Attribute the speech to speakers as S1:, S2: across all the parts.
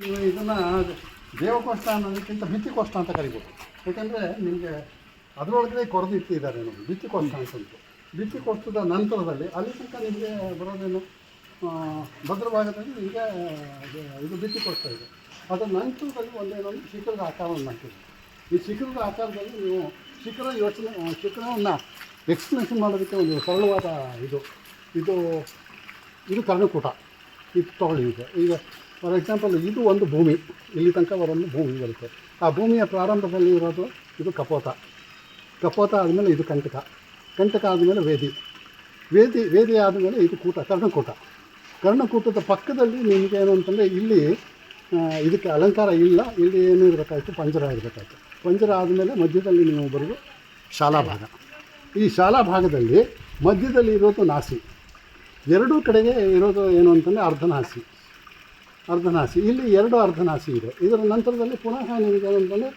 S1: ಇದನ್ನು ದೇವಕೋಷ್ಠ ಅನ್ನೋದಕ್ಕಿಂತ ಭಿತ್ತಿಕೋಷ್ಠ ಅಂತ ಕರಿಬೋದು. ಯಾಕೆಂದರೆ ನಿಮಗೆ ಅದರೊಳಗಡೆ ಕೊರದು ಇಟ್ಟಿದ್ದಾರೆ ನೋಡಿ, ಭಿತ್ತಿಕೋಷ್ಠ ಅಂತಂದು ಭಿತ್ತಿಕೋಷ್ಠದ ನಂತರದಲ್ಲಿ ಅಲ್ಲಿ ತನಕ ನಿಮಗೆ ಬರೋದೇನು? ಭದ್ರಭಾಗದಲ್ಲಿ ನಿಮಗೆ ಇದು ಭಿತ್ತಿಕೋಷ್ಠ ಇದೆ. ಅದರ ನಂತರದಲ್ಲಿ ಒಂದೇನೊಂದು ಶಿಖರದ ಆಕಾರವನ್ನು ಹಾಕಿದೆ ಈ ಶಿಖರದ ಆಕಾರದಲ್ಲಿ ನೀವು ಶಿಖರ ಯೋಚನೆ ಶಿಖರವನ್ನು ಎಕ್ಸ್ಪ್ಲೇಷನ್ ಮಾಡೋದಕ್ಕೆ ಒಂದು ಸರಳವಾದ ಇದು. ಇದು ಇದು ಕರ್ಣಕೂಟ. ಇದು ತಗೊಳ್ಳಿ ಈಗ ಫಾರ್ ಎಕ್ಸಾಂಪಲ್ ಇದು ಒಂದು ಭೂಮಿ. ಇಲ್ಲಿ ತನಕ ಒಂದು ಭೂಮಿ ಬರುತ್ತೆ. ಆ ಭೂಮಿಯ ಪ್ರಾರಂಭದಲ್ಲಿ ಇರೋದು ಇದು ಕಪೋತ. ಕಪೋತ ಆದಮೇಲೆ ಇದು ಕಂಟಕ. ಕಂಟಕ ಆದಮೇಲೆ ವೇದಿ. ವೇದಿ ವೇದಿ ಆದಮೇಲೆ ಇದು ಕೂಟ, ಕರ್ಣಕೂಟ. ಕರ್ಣಕೂಟದ ಪಕ್ಕದಲ್ಲಿ ನಿಮಗೆ ಏನು ಅಂತಂದರೆ ಇಲ್ಲಿ ಇದಕ್ಕೆ ಅಲಂಕಾರ ಇಲ್ಲ. ಇಲ್ಲಿ ಏನು ಇರಬೇಕಾಯ್ತು? ಪಂಜರ ಇರಬೇಕಾಯ್ತು. ಪಂಜರ ಆದಮೇಲೆ ಮಧ್ಯದಲ್ಲಿ ನೀವು ಬರೋದು ಶಾಲಾ ಭಾಗ. ಈ ಶಾಲಾ ಭಾಗದಲ್ಲಿ ಮಧ್ಯದಲ್ಲಿ ಇರೋದು ನಾಸಿ. ಎರಡೂ ಕಡೆಗೆ ಇರೋದು ಏನು ಅಂತಂದರೆ ಅರ್ಧನಾಸಿ. ಅರ್ಧನಾಸಿ. ಇಲ್ಲಿ ಎರಡು ಅರ್ಧನಾಸಿ ಇದೆ. ಇದರ ನಂತರದಲ್ಲಿ ಪುನಃ ನಿಮಗೆ ಅಂತಂದರೆ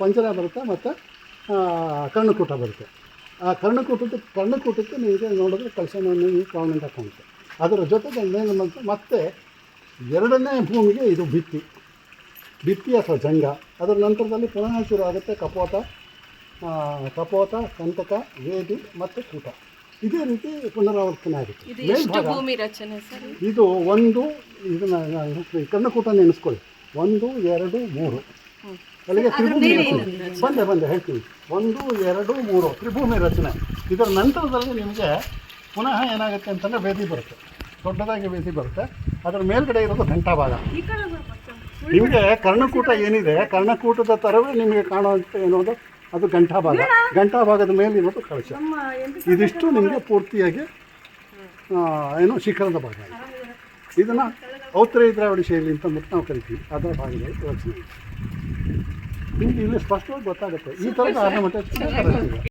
S1: ಪಂಜರ ಬರುತ್ತೆ ಮತ್ತು ಕರ್ಣಕೂಟ ಬರುತ್ತೆ. ಆ ಕರ್ಣಕೂಟದ ಕರ್ಣಕೂಟಕ್ಕೆ ನಿಮಗೆ ನೋಡಿದ್ರೆ ಕಳಶವನ್ನು ನೀವು ಕಾನ್ವೆಂಟ್ ಕಾಣುತ್ತೆ. ಅದರ ಜೊತೆಗೆ ಮೇಲೆ ಮತ್ತೆ ಎರಡನೇ ಭೂಮಿಗೆ ಇದು ಭಿತ್ತಿ. ಭಿತ್ತಿ ಅಥವಾ ಜಂಗ. ಅದರ ನಂತರದಲ್ಲಿ ಪುನಃ ಶುರು ಆಗುತ್ತೆ ಕಪೋತ ಆ, ಕಪೋತ ಕಂತಕ ವೇದಿ ಮತ್ತು ಕೂಟ. ಇದೇ ರೀತಿ ಪುನರಾವರ್ತನೆ ಆಗುತ್ತೆ.
S2: ಭೂಮಿ ರಚನೆ ಸರ್?
S1: ಇದು ಒಂದು ಇದನ್ನ ನಾನು ಕರ್ಣಕೂಟ ನೆನೆಸ್ಕೊಳ್ಳಿ ಒಂದು ಎರಡು ಮೂರು. ಅಲ್ಲಿಗೆ ತ್ರಿಭೂಮಿ ರಚನೆ. ಬಂದೆ ಬಂದೆ ಹೇಳ್ತೀನಿ. ಒಂದು ಎರಡು ಮೂರು ತ್ರಿಭೂಮಿ ರಚನೆ. ಇದರ ನಂತರದಲ್ಲಿ ನಿಮಗೆ ಪುನಃ ಏನಾಗುತ್ತೆ ಅಂತಂದರೆ ವೇದಿ ಬರುತ್ತೆ. ದೊಡ್ಡದಾಗಿ ವೇದಿ ಬರುತ್ತೆ. ಅದರ ಮೇಲ್ಗಡೆ ಇರೋದು ಘಂಟಾ ಭಾಗ. ನಿಮಗೆ ಕರ್ಣಕೂಟ ಏನಿದೆ? ಕರ್ಣಕೂಟದ ಥರವೇ ನಿಮಗೆ ಕಾಣುವಂಥ ಏನೋದು ಅದು ಘಂಟಾ ಭಾಗ. ಘಂಟಾ ಭಾಗದ ಮೇಲೆ ಇರೋದು ಕಳಶ. ಇದಿಷ್ಟು ನಿಮಗೆ ಪೂರ್ತಿಯಾಗಿ ಏನು ಶಿಖರದ ಭಾಗ ಇದೆ. ಇದನ್ನು ಔತ್ರೇಯ ದ್ರಾವಿಡ ಶೈಲಿ ಅಂತ ಅಂದ್ಬಿಟ್ಟು ನಾವು ಕರಿತೀವಿ. ಅದರ ಭಾಗದಲ್ಲಿ ರಚನೆ ನಿಮ್ಗೆ ನಿಮಗೆ ಇಲ್ಲಿ ಸ್ಪಷ್ಟವಾಗಿ ಗೊತ್ತಾಗುತ್ತೆ. ಈ ಥರದ ಆರ್ನಮೆಂಟೇಷನ್